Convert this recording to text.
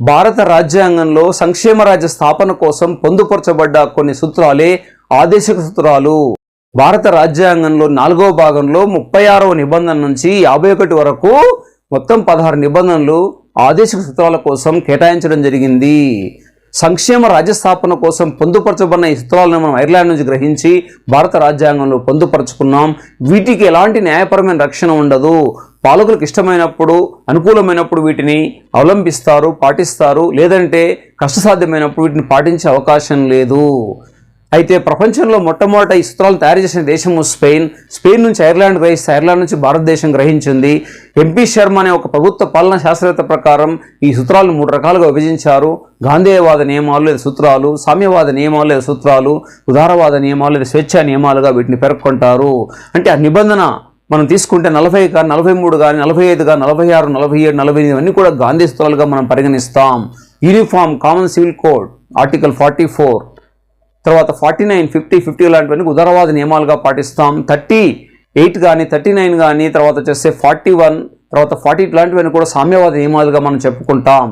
భారత రాజ్యాంగంలో సంక్షేమ రాజ్య స్థాపన కోసం పొందుపరచబడ్డ కొన్ని సూత్రాలే ఆదేశక సూత్రాలు. భారత రాజ్యాంగంలో నాలుగవ భాగంలో ముప్పై ఆరవ నిబంధన నుంచి యాభై ఒకటి వరకు మొత్తం పదహారు నిబంధనలు ఆదేశక సూత్రాల కోసం కేటాయించడం జరిగింది. సంక్షేమ రాజ్య స్థాపన కోసం పొందుపరచబడిన ఈ సూత్రాలను మనం ఐర్లాండ్ నుంచి గ్రహించి భారత రాజ్యాంగంలో పొందుపరచుకున్నాం. వీటికి ఎలాంటి న్యాయపరమైన రక్షణ ఉండదు. పాలకులకు ఇష్టమైనప్పుడు అనుకూలమైనప్పుడు వీటిని అవలంబిస్తారు పాటిస్తారు. లేదంటే కష్టసాధ్యమైనప్పుడు వీటిని పాటించే అవకాశం లేదు. అయితే ప్రపంచంలో మొట్టమొదట ఈ తయారు చేసిన దేశము స్పెయిన్. స్పెయిన్ నుంచి ఐర్లాండ్ గ్రహిస్తే ఐర్లాండ్ నుంచి భారతదేశం గ్రహించింది. ఎంపీ శర్మ అనే ఒక ప్రభుత్వ పాలనా శాస్త్రవేత్త ప్రకారం ఈ సూత్రాలను మూడు రకాలుగా విభజించారు. గాంధేయవాద నియమాలు లేదా సూత్రాలు సామ్యవాద నియమాలు లేదా సూత్రాలు ఉదారవాద నియమాలు లేదా స్వేచ్ఛా నియమాలుగా వీటిని పేర్కొంటారు. అంటే ఆ నిబంధన మనం తీసుకుంటే నలభై కానీ నలభై మూడు కానీ నలభై ఐదు కానీ నలభై ఆరు నలభై ఏడు నలభై ఎనిమిది అన్నీ కూడా గాంధీ సూత్రాలుగా మనం పరిగణిస్తాం. Uniform common civil code article forty four. తర్వాత ఫార్టీ నైన్ ఫిఫ్టీ ఫిఫ్టీ లాంటివన్నీ ఉదారవాద నియమాలుగా పాటిస్తాం. థర్టీ ఎయిట్ కానీ థర్టీ నైన్ కానీ తర్వాత వచ్చేస్తే ఫార్టీ వన్ తర్వాత ఫార్టీ ఇట్లాంటివన్నీ కూడా సామ్యవాద నియమాలుగా మనం చెప్పుకుంటాం.